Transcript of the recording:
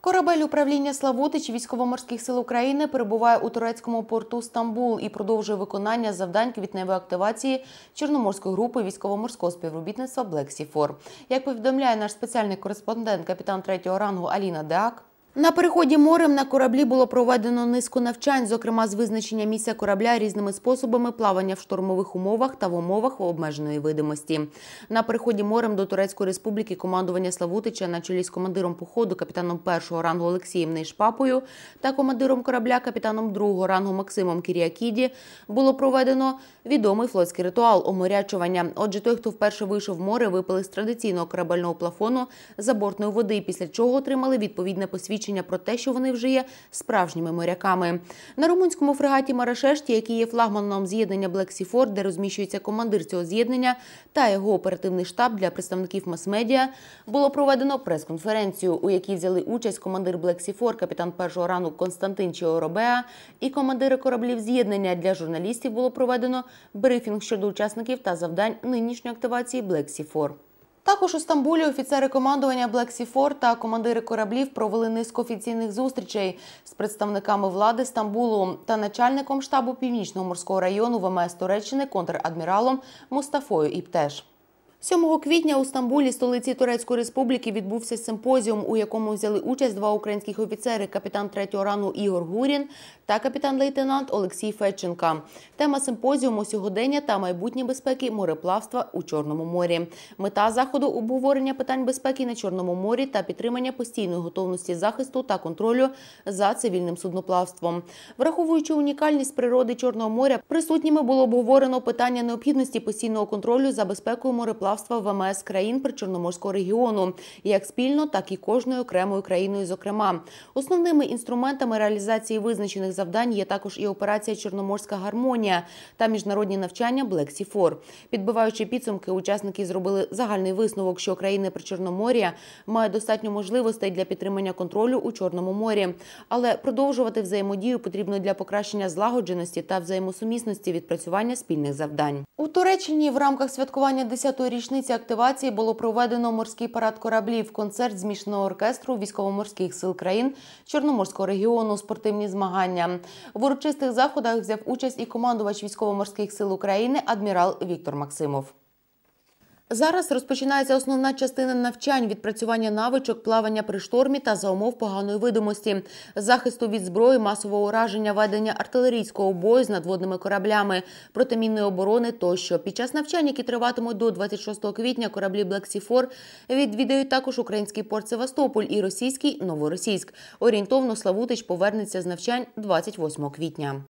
Корабель управління Славутич військово-морських сил України перебуває у турецькому порту Стамбул і продовжує виконання завдань квітневої активації Чорноморської групи військово-морського співробітництва Black Sea 4 Як повідомляє наш спеціальний кореспондент, капітан третього рангу Аліна Деак, на переході морем на кораблі було проведено низку навчань, зокрема з визначення місця корабля різними способами плавання в штормових умовах та в умовах обмеженої видимості. На переході морем до Турецької республіки командування Славутича на чолі з командиром походу капітаном першого рангу Олексієм Нейшпапою та командиром корабля капітаном другого рангу Максимом Кіріакіді було проведено відомий флотський ритуал оморячування. Отже, той, хто вперше вийшов в море, випили з традиційного корабельного плафону забортної води, після чого отримали відповідне посвідчення про те, що вони вже є справжніми моряками. На румунському фрегаті Марашешті, який є флагманом з'єднання Fort, де розміщується командир цього з'єднання та його оперативний штаб для представників мас-медіа, було проведено прес-конференцію, у якій взяли участь командир Fort, капітан першого рану Константин Чіоробеа і командири кораблів з'єднання для журналістів було проведено брифінг щодо учасників та завдань нинішньої активації Black Sea 4. Також у Стамбулі офіцери командування Black Sea 4 та командири кораблів провели низку офіційних зустрічей з представниками влади Стамбулу та начальником штабу Північного морського району ВМС Туреччини контрадміралом Мустафою Іптеш. 7 квітня у Стамбулі, столиці Турецької республіки, відбувся симпозіум, у якому взяли участь два українських офіцери: капітан третього рану Ігор Гурін та капітан-лейтенант Олексій Федченка. Тема симпозіуму сьогодення та майбутнє безпеки мореплавства у Чорному морі. Мета заходу обговорення питань безпеки на Чорному морі та підтримання постійної готовності захисту та контролю за цивільним судноплавством. Враховуючи унікальність природи Чорного моря, присутніми було обговорено питання необхідності постійного контролю за безпекою мореплавства мореплавства ВМС країн Причорноморського регіону, як спільно, так і кожною окремою країною. Зокрема, основними інструментами реалізації визначених завдань є також і операція Чорноморська гармонія та міжнародні навчання Black Sea 4 Підбиваючи підсумки, учасники зробили загальний висновок, що країни Причорномор'я мають достатньо можливостей для підтримання контролю у Чорному морі, але продовжувати взаємодію потрібно для покращення злагодженості та взаємосумісності відпрацювання спільних завдань. У Туреччині в рамках святкування 10-ї річниці активації було проведено морський парад кораблів, концерт змішаного оркестру військово-морських сил країн Чорноморського регіону, спортивні змагання. В урочистих заходах взяв участь і командувач військово-морських сил України адмірал Віктор Максимов. Зараз розпочинається основна частина навчань відпрацювання навичок, плавання при штормі та за умов поганої видимості, захисту від зброї, масового ураження, ведення артилерійського бою з надводними кораблями, протимінної оборони тощо. Під час навчань, які триватимуть до 26 квітня, кораблі Black Sea 4 відвідають також український порт Севастополь і російський Новоросійськ. Орієнтовно Славутич повернеться з навчань 28 квітня.